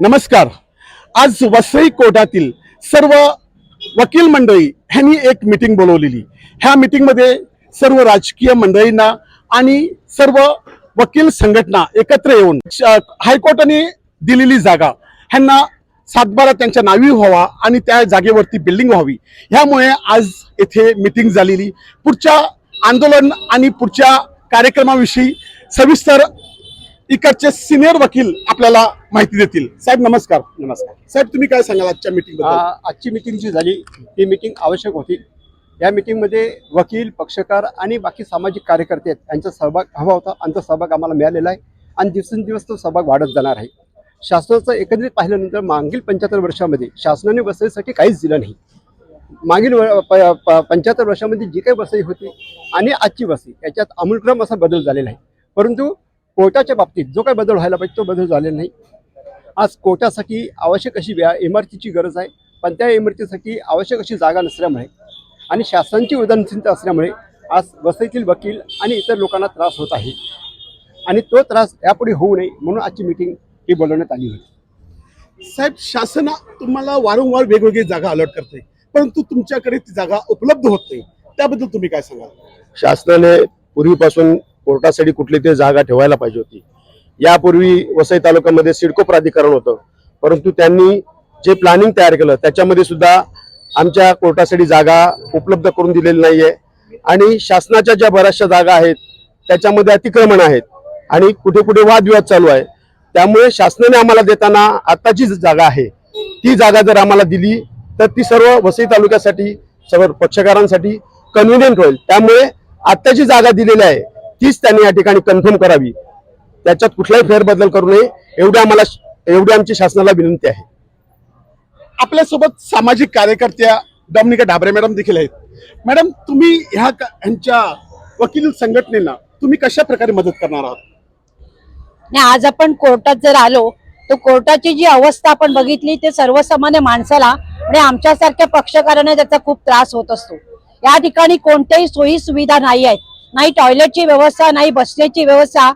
नमस्कार. आज वसई कोर्टातील सर्व वकील मंडळी ह्यांनी एक मिटिंग बोलवलेली. ह्या मिटिंगमध्ये सर्व राजकीय मंडळींना आणि सर्व वकील संघटना एकत्र येऊन हायकोर्टाने दिलेली जागा ह्यांना सातबारा त्यांच्या नावी व्हावा आणि त्या जागेवरती बिल्डिंग व्हावी. ह्यामुळे आज येथे मिटिंग झालेली. पुढच्या आंदोलन आणि पुढच्या कार्यक्रमाविषयी सविस्तर इकडचे सिनियर वकील आपल्याला माहिती देतील. साहेब नमस्कार. नमस्कार. साहेब तुम्ही काय सांगाल आजच्या मीटिंग आजची मिटिंग जी झाली ती मिटिंग आवश्यक होती. या मिटिंगमध्ये वकील पक्षकार आणि बाकी सामाजिक कार्यकर्ते आहेत. यांचा सहभाग हवा होता. तो सहभाग आम्हाला मिळालेला आहे. आणि दिवसेंदिवस तो सहभाग वाढत जाणार आहे. शासनाचं एकंदरीत पाहिल्यानंतर मागील पंच्याहत्तर वर्षामध्ये शासनाने वसईसाठी काहीच दिलं नाही. मागील पंच्याहत्तर वर्षामध्ये जी काही वसई होती आणि आजची वसई याच्यात अमूलक्रम असा बदल झालेला आहे. परंतु कोर्टाच्या बाबतीत जो काही बदल व्हायला पाहिजे तो बदल झालेला नाही. आज कोर्टासाठी आवश्यक अशी व्या इमारतीची गरज आहे पण त्या इमारतीसाठी आवश्यक अशी जागा नसल्यामुळे आणि शासनाची उदासीनता असल्यामुळे आज वसईतील वकील आणि इतर लोकांना त्रास होत आहे. आणि तो त्रास यापुढे होऊ नये म्हणून आजची मीटिंग ही बोलवण्यात आली होती. साहेब शासन तुम्हाला वारंवार वेगवेगळी जागा अलॉट करते परंतु तुमच्याकडे ती जागा उपलब्ध होत नाही. त्याबद्दल तुम्ही काय सांगाल? शासनाने पूर्वीपासून कोर्टासाठी कुठली तरी जागा ठेवायला पाहिजे होती. यापूर्वी वसई तालुक्यामध्ये सिडको प्राधिकरण होतं. परंतु त्यांनी जे प्लॅनिंग तयार केलं त्याच्यामध्ये सुद्धा आमच्या कोर्टासाठी जागा उपलब्ध करून दिलेली नाहीये. आणि शासनाच्या ज्या बऱ्याचशा जागा आहेत त्याच्यामध्ये अतिक्रमण आहेत आणि कुठे कुठे वादविवाद चालू आहे. त्यामुळे शासनाने आम्हाला देताना आता जी जागा आहे ती जागा जर आम्हाला दिली तर ती सर्व वसई तालुक्यासाठी सर्व पक्षकारांसाठी कन्व्हिनियंट होईल. त्यामुळे आत्ताची जागा दिलेली आहे तीच त्यांनी या ठिकाणी कन्फर्म करावी. त्याच्यात कुठलाही फेरबदल करू नये एवढी आम्हाला एवढी आमची शासनाला विनंती आहे. आपल्यासोबत सामाजिक कार्यकर्त्या डॉमिनिका ढाबरे मॅडम देखील आहेत. मॅडम तुम्ही ह्या क- ह्यांच्या वकील संघटनेला तुम्ही कशा प्रकारे मदत करणार आहात? आणि आज आपण कोर्टात जर आलो तर कोर्टाची जी अवस्था आपण बघितली ते सर्वसामान्य माणसाला आणि आमच्यासारख्या पक्षकारांना त्याचा खूप त्रास होत असतो. या ठिकाणी कोणत्याही सोयी सुविधा नाही आहेत. नाही टॉयलेटची व्यवस्था नाही बसण्याची व्यवस्था.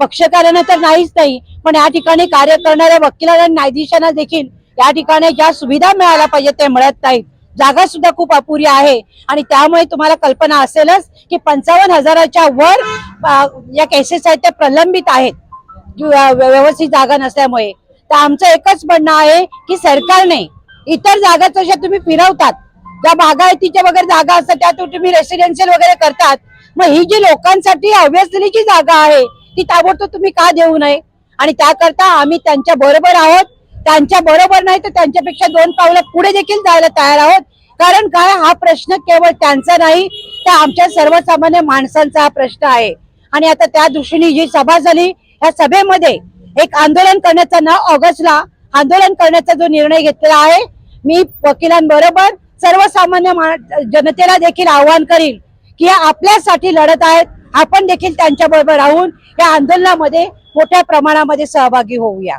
पक्षकारांना तर नाहीच नाही. पण या ठिकाणी कार्य करणाऱ्या वकिलांना आणि न्यायाधीशांना देखील या ठिकाणी ज्या सुविधा मिळायला पाहिजेत ते मिळत नाहीत. जागा सुद्धा खूप अपुरी आहे. आणि त्यामुळे तुम्हाला कल्पना असेलच की पंचावन्न हजाराच्या वर या केसेस आहेत त्या प्रलंबित आहेत. व्यवस्थित जागा नसल्यामुळे. तर आमचं एकच म्हणणं आहे की सरकारने इतर जागा जशा तुम्ही फिरवतात. ज्या बागायतीच्या वगैरे जागा असतात त्या तुम्ही रेसिडेन्शियल वगैरे करतात. मग ही जी लोकांसाठी अव्यसलेली जी जागा आहे ती ताबडतोब तुम्ही का देऊ नये? आणि त्याकरता आम्ही त्यांच्या बरोबर आहोत. त्यांच्या बरोबर नाही तर त्यांच्यापेक्षा दोन पावलं पुढे देखील जायला तयार आहोत. कारण काय हा प्रश्न केवळ त्यांचा नाही तर आमच्या सर्वसामान्य माणसांचा हा प्रश्न आहे. आणि आता त्या दृष्टीने जी सभा झाली या सभेमध्ये एक आंदोलन करण्याचा ना ऑगस्टला आंदोलन करण्याचा जो निर्णय घेतलेला आहे मी वकिलांबरोबर सर्वसामान्य मा- जनतेला देखील आवाहन करील की या आपल्यासाठी लढत आहेत. आपण देखील त्यांच्या बरोबर राहून या आंदोलनामध्ये मोठ्या प्रमाणामध्ये सहभागी होऊया.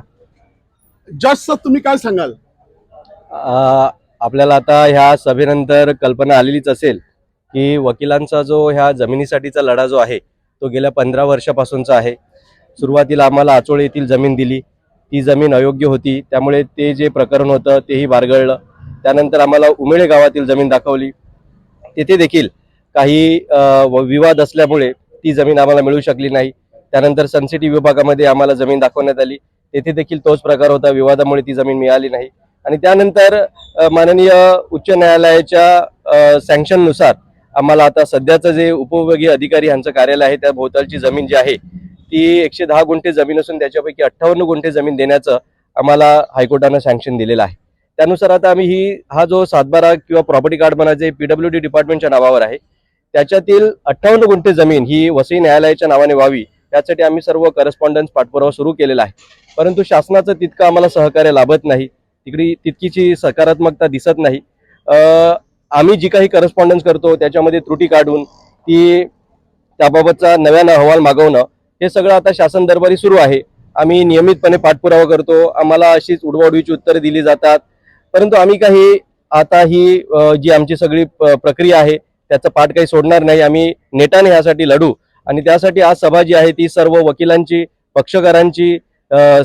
जज सर तुम्ही काय सांगाल? आपल्याला आता ह्या सभेनंतर कल्पना आलेलीच असेल की वकिलांचा जो ह्या जमिनीसाठीचा लढा जो आहे तो गेल्या पंधरा वर्षापासूनचा आहे. सुरुवातीला आम्हाला आचोळे येथील जमीन दिली. ती जमीन अयोग्य होती. त्यामुळे ते जे प्रकरण होतं तेही बारगळलं. त्यानंतर आम्हाला उमेळे गावातील जमीन दाखवली. तेथे देखील काही विवाद असल्यामुळे ती जमीन आम्हाला मिळू शकली नाही. त्यानंतर सनसिटी विभागामध्ये आम्हाला जमीन दाखवण्यात आली. तेथे देखील तोच प्रकार होता. विवादामुळे ती जमीन मिळाली नाही. आणि त्यानंतर माननीय उच्च न्यायालयाच्या सँक्शननुसार आम्हाला आता सध्याचं जे उपविभागीय अधिकारी यांचं कार्यालय आहे त्या भोवतालची जमीन जी आहे ती एकशे दहा गुंठे जमीन असून त्याच्यापैकी अठ्ठावन्न गुंठे जमीन देण्याचं आम्हाला हायकोर्टानं सँक्शन दिलेलं आहे. त्यानुसार आता आम्ही ही हा जो सातबारा किंवा प्रॉपर्टी कार्ड बनायचे पीडब्ल्यू डी डिपार्टमेंटच्या नावावर आहे. त्याच्यातील अठ्ठावन्न गुंठे जमीन ही वसई न्यायालयाच्या नावाने व्हावी त्यासाठी आम्ही सर्व करस्पॉन्डन्स पाठपुरावा सुरू केलेला आहे. परंतु शासनाचं तितकं आम्हाला सहकार्य लाभत नाही. तिकडी तितकीची सकारात्मकता दिसत नाही. आम्ही जी काही करस्पॉन्डन्स करतो त्याच्यामध्ये त्रुटी काढून ती त्याबाबतचा नव्यानं अहवाल मागवणं हे सगळं आता शासन दरबारी सुरू आहे. आम्ही नियमितपणे पाठपुरावा करतो. आम्हाला अशीच उडवाउडवीची उत्तरं दिली जातात. परंतु आम्ही काही आता ही जी आमची सगळी प- प्रक्रिया आहे त्याचा पाठ काही सोडणार नाही. आम्ही नेटाने ह्यासाठी लढू. आणि त्यासाठी आज सभा जी आहे ती सर्व वकिलांची पक्षकारांची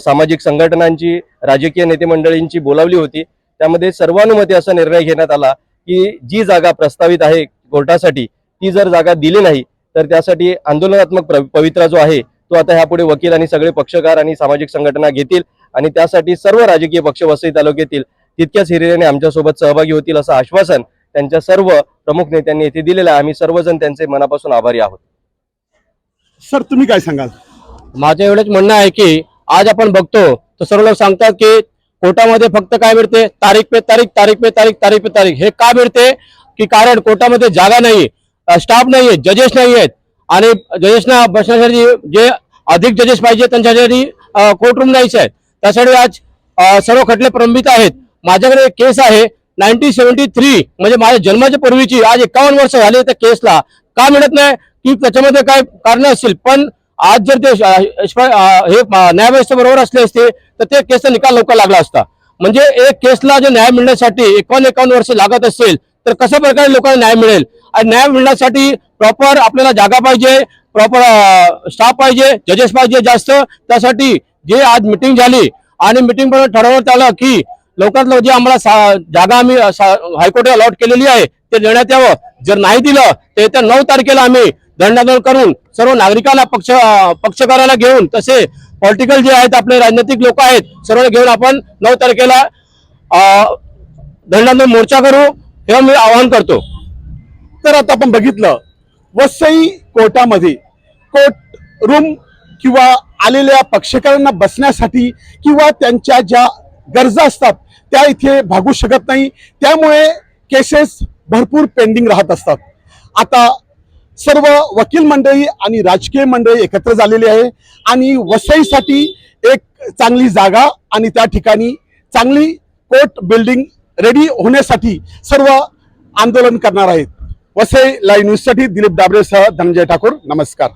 सामाजिक संघटनांची राजकीय नेते मंडळींची बोलावली होती. त्यामध्ये सर्वानुमते असा निर्णय घेण्यात आला की जी जागा प्रस्तावित आहे कोर्टासाठी ती जर जागा दिली नाही तर त्यासाठी आंदोलनात्मक पवित्रा जो आहे तो आता ह्यापुढे वकील आणि सगळे पक्षकार आणि सामाजिक संघटना घेतील आणि त्यासाठी सर्व राजकीय पक्ष वसई तालुक्यातील तितक्याच हिरिरीने आमच्यासोबत सहभागी होतील असं आश्वासन त्यांच्या सर्व प्रमुख नेत्यांनी येथे दिलेलं आहे. आम्ही सर्वजण त्यांचे मनापासून आभारी आहोत. सर तुम्ही काय सांगाल? माझं एवढंच म्हणणं आहे की आज आपण बघतो तर सर्व लोक सांगतात की कोर्टामध्ये फक्त काय मिळते? तारीख पे तारीख तारीख पे तारीख तारीख पे तारीख. हे का मिळते? की कारण कोर्टामध्ये जागा नाही स्टाफ नाही आहे जजेस नाही आहेत. आणि जजेसना बसण्यासाठी जे अधिक जजेस पाहिजे त्यांच्यासाठी कोर्टरूम नाहीच आहेत. त्यासाठी आज सर्व खटले प्रलंबित आहेत. माझ्याकडे एक केस आहे. नाईन्टीन सेव्हन्टी थ्री म्हणजे माझ्या जन्माच्या पूर्वीची आज एकावन्न वर्ष झाली त्या केसला. का मिळत नाही? की त्याच्यामध्ये काय कारण असतील? पण आज जर ते हे अ, न्यायव्यवस्था बरोबर असले असते तर ते केसचा निकाल लवकर लागला असता. म्हणजे एक केसला जे न्याय मिळण्यासाठी एकावन्न एकावन्न वर्ष लागत असेल तर कशा प्रकारे लोकांना न्याय मिळेल? आणि न्याय मिळण्यासाठी प्रॉपर आपल्याला जागा पाहिजे प्रॉपर स्टाफ पाहिजे जजेस पाहिजे जास्त. त्यासाठी जे आज मिटिंग झाली आणि मिटिंग पण ठरवण्यात आलं की लवकरात लवकर जे आम्हाला सा- जागा आम्ही अ, सा- अलॉट केलेली आहे ते देण्यात यावं. जर नाही दिलं तर येत्या नऊ तारखेला आम्ही दंडांदोलन करून सर्व नागरिकांना पक्ष पक्षकाराला घेऊन तसे पॉलिटिकल जे आहेत आपले राजनैतिक लोक आहेत सर्व घेऊन आपण नऊ तारखेला अ, मोर्चा करू हे मी आवाहन करतो. तर आता आपण बघितलं वसई कोर्टामध्ये कोर्ट रूम किंवा आलेल्या पक्षकारांना बसण्यासाठी किंवा त्यांच्या ज्या गरजा असतात त्या इथे भागू शकत नाही. त्यामुळे केसेस भरपूर पेंडिंग राहत असतात. आता सर्व वकील मंडळी आणि राजकीय मंडळी एकत्र झालेली आहे आणि वसईसाठी एक चांगली जागा आणि त्या ठिकाणी चांगली कोर्ट बिल्डिंग रेडी होण्यासाठी सर्व आंदोलन करणार आहेत. वसई लाईव्ह न्यूजसाठी दिलीप डाबरेसह धनंजय ठाकूर. नमस्कार.